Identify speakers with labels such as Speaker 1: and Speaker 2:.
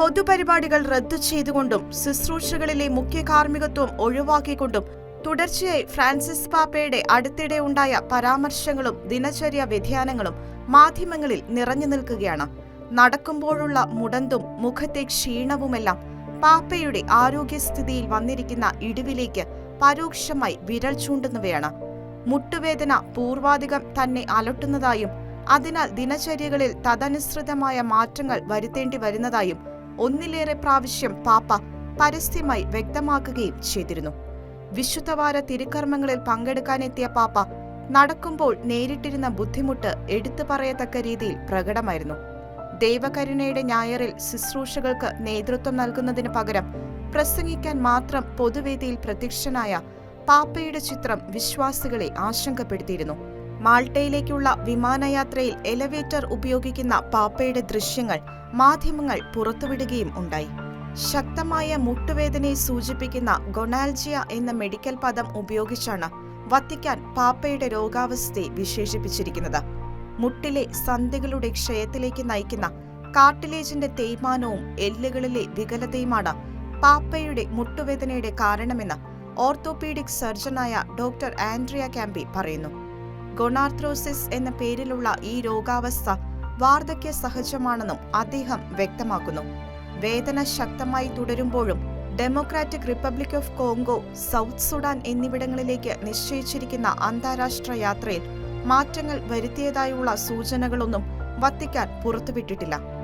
Speaker 1: പൊതുപരിപാടികൾ റദ്ദു ചെയ്തുകൊണ്ടും ശുശ്രൂഷകളിലെ മുഖ്യ കാർമ്മികത്വം ഒഴിവാക്കിക്കൊണ്ടും തുടർച്ചയായി ഫ്രാൻസിസ് പാപ്പയുടെ അടുത്തിടെ ഉണ്ടായ പരാമർശങ്ങളും ദിനചര്യ വ്യതിയാനങ്ങളും മാധ്യമങ്ങളിൽ നിറഞ്ഞു നിൽക്കുകയാണ്. നടക്കുമ്പോഴുള്ള മുടന്തും മുഖത്തെ ക്ഷീണവുമെല്ലാം പാപ്പയുടെ ആരോഗ്യസ്ഥിതിയിൽ വന്നിരിക്കുന്ന ഇടിവിലേക്ക് പരോക്ഷമായി വിരൽ ചൂണ്ടുന്നവയാണ്. മുട്ടുവേദന പൂർവാധികം തന്നെ അലട്ടുന്നതായും അതിനാൽ ദിനചര്യകളിൽ തദനുസൃതമായ മാറ്റങ്ങൾ വരുത്തേണ്ടി വരുന്നതായും ഒന്നിലേറെ പ്രാവശ്യം പാപ്പ പരസ്യമായി വ്യക്തമാക്കുകയും ചെയ്തിരുന്നു. വിശുദ്ധവാര തിരുക്കർമ്മങ്ങളിൽ പങ്കെടുക്കാനെത്തിയ പാപ്പ നടക്കുമ്പോൾ നേരിട്ടിരുന്ന ബുദ്ധിമുട്ട് എടുത്തു പറയത്തക്ക രീതിയിൽ പ്രകടമായിരുന്നു. ദൈവകരുണയുടെ ഞായറിൽ ശുശ്രൂഷകൾക്ക് നേതൃത്വം നൽകുന്നതിന് പകരം പ്രസംഗിക്കാൻ മാത്രം പൊതുവേദിയിൽ പ്രത്യക്ഷനായ പാപ്പയുടെ ചിത്രം വിശ്വാസികളെ ആശങ്കപ്പെടുത്തിയിരുന്നു. മാൾട്ടയിലേക്കുള്ള വിമാനയാത്രയിൽ എലവേറ്റർ ഉപയോഗിക്കുന്ന പാപ്പയുടെ ദൃശ്യങ്ങൾ മാധ്യമങ്ങൾ പുറത്തുവിടുകയും ഉണ്ടായി. ശക്തമായ മുട്ടുവേദനയെ സൂചിപ്പിക്കുന്ന ഗൊണാൽജിയ എന്ന മെഡിക്കൽ പദം ഉപയോഗിച്ചാണ് വത്തിക്കാൻ പാപ്പയുടെ രോഗാവസ്ഥയെ വിശേഷിപ്പിച്ചിരിക്കുന്നത്. മുട്ടിലെ സന്ധികളുടെ ക്ഷയത്തിലേക്ക് നയിക്കുന്ന കാർട്ടിലേജിന്റെ തേയ്മാനവും എല്ലുകളിലെ വികലതയുമാണ് പാപ്പയുടെ മുട്ടുവേദനയുടെ കാരണമെന്ന് ഓർത്തോപീഡിക് സർജനായ ഡോക്ടർ ആൻഡ്രിയ ക്യാമ്പി പറയുന്നു. ഗൊണാർത്രോസിസ് എന്ന പേരിലുള്ള ഈ രോഗാവസ്ഥ വാർദ്ധക്യ സഹജമാണെന്നും അദ്ദേഹം വ്യക്തമാക്കുന്നു. വേദന ശക്തമായി തുടരുമ്പോഴും Democratic Republic of Congo South Sudan എന്നിവിടങ്ങളിലേക്ക് നിശ്ചയിച്ചിരിക്കുന്ന അന്താരാഷ്ട്ര യാത്രയിൽ മാറ്റങ്ങൾ വരുത്തിയതായുള്ള സൂചനകളൊന്നും വത്തിക്കാൻ പുറത്തുവിട്ടിട്ടില്ല.